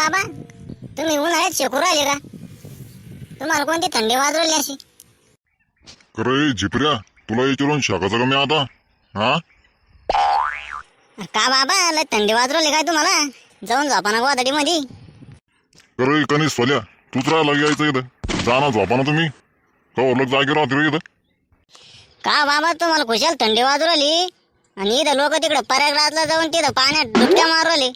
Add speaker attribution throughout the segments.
Speaker 1: बाबा तुम्ही उन्हाळ्यात शेकू राहिले का? तुम्हाला कोणती थंडी वाजवली अशी
Speaker 2: करे झिपऱ्या तुला विचारून शाकाचा का मी आता? हा?
Speaker 1: का बाबा लय थंडी वाजवली काय तुम्हाला? जाऊन झोपा ना गोदडी मध्ये
Speaker 2: करे कणीस सोल्या तूच राहायला यायचं इथं. जा ना झोपा ना तुम्ही. का ओरलक जागी राहते रे इथं?
Speaker 1: का बाबा तुम्हाला खुशाल थंडी वाजवली? आणि इथं लोक तिकडे पर्यागराजला जाऊन तिथं पाण्यात डुबक्या मारवले.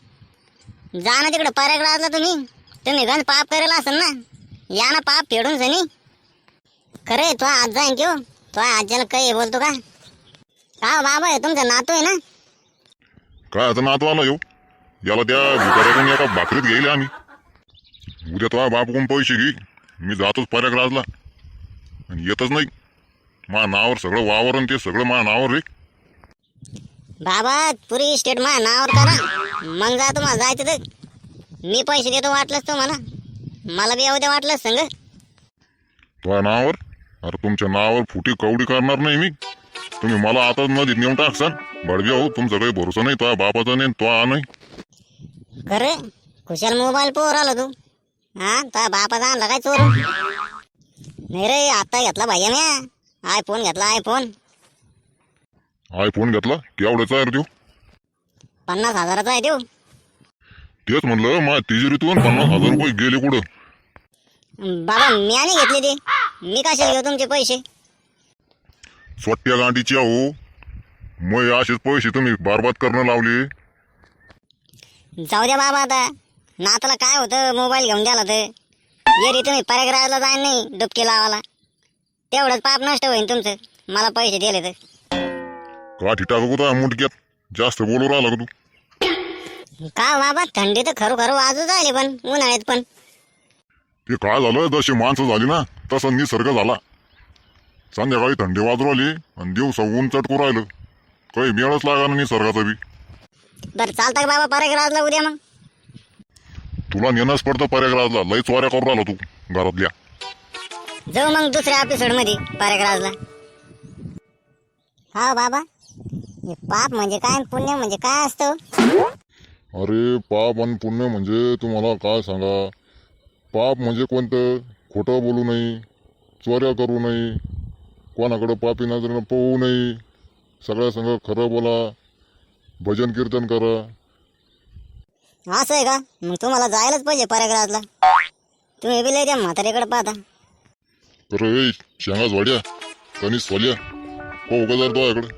Speaker 1: जा ना तिकडे पर्यागराजला तुम्ही. तुम्ही गंज पाप करेल असेल ना. या ना पाप फेडून सनी खरे तो आजा जाईन त्यो हो. तो आज्याला काही बोलतो का? का बाबा हे तुमचा नातू आहे ना?
Speaker 2: काय आता नातू आला येऊ याला त्या भिकाऱ्याकडून एका भाकरीत घेईल आम्ही. उद्या तो बापकडून पैसे घे मी जातोच पर्यागराजला आणि येतच नाही. मा नावावर सगळं वावर आणि ते सगळं मा नावावर रे.
Speaker 1: बाबा पुरी स्टेट मा नावावर करा. मग जा तुम्हाला जायचं तर. मी पैसे देतो वाटलंच तुम्हाला. मला बी येऊ द्या वाटलंच संग.
Speaker 2: तुझ्या नावावर? अरे तुमच्या नावावर फुटी कवडी करणार नाही मी. तुम्ही मला आता नदीत नेऊन टाकसान बडबी हो तुमचा काही भरोसा नाही तुझ्या बापाचा नाही तो नाही.
Speaker 1: खरे? खुशाल मोबाईल पोर आला तू. हा तर बापाचा आणला काय चोरून? नाही रे आता घेतला भैया म्या आयफोन घेतला आयफोन
Speaker 2: आयफोन घेतला केवढ्याचा आहे रे त्यो.
Speaker 1: पन्नास हजाराचा आहे देऊ
Speaker 2: तेच म्हणलं माझ्या तिजोरीतून पन्नास हजार रुपये गेले कुठं?
Speaker 1: बाबा मी आणि घेतले ते. मी कशाला घेऊ तुमचे पैसे?
Speaker 2: स्वट्या गांडीची हो मग असेच पैसे तुम्ही बरबाद करणं लावले.
Speaker 1: जाऊ द्या बाबा आता. नाताला काय होतं? मोबाईल घेऊन द्याला तर. ये रे तुम्ही पॅराग्राफला जाय नाही डुबकी लावाला तेवढंच पाप नष्ट होईल तुमचं. मला पैसे दिले तर.
Speaker 2: काठी टाकू होता मुंडक्यात? जास्त बोलू राहिला का तू?
Speaker 1: का बाबा थंडी तर खरू खरू वाजू झाली पण उन्हाळ्यात पण.
Speaker 2: ते काय झालं जशी माणसं झाली ना तसा निसर्ग झाला. संध्याकाळी थंडी वाजू आली आणि दिवसा ऊन चटकू राहिलं. काही मेळच लागा ना निसर्गाचा बी.
Speaker 1: बरं चालतं का बाबा पॅराग्राफला उद्या मग?
Speaker 2: तुला नेणंच पडतं पर्यागराजला लय चोऱ्या करून राहिला तू घरातल्या.
Speaker 1: जाऊ मग दुसऱ्या एपिसोडमध्ये पॅराग्राफला हा बाबा. हे पाप म्हणजे काय आणि पुण्य म्हणजे काय असतं?
Speaker 2: अरे पाप आणि पुण्य म्हणजे तुम्हाला काय सांगा? पाप म्हणजे कोणतं? खोटं बोलू नये चोऱ्या करू नये कोणाकडं पापी नजरेनं पोहू नये. सगळ्या संग खरं बोला भजन कीर्तन करा.
Speaker 1: असं आहे का? मग तुम्हाला जायलाच पाहिजे पॅराग्राफला तुम्ही बी लय त्या म्हातारीकडे पाहता.
Speaker 2: ए शेंगाच वाड्या कणीस सोल्या. हो का जर तो इकडे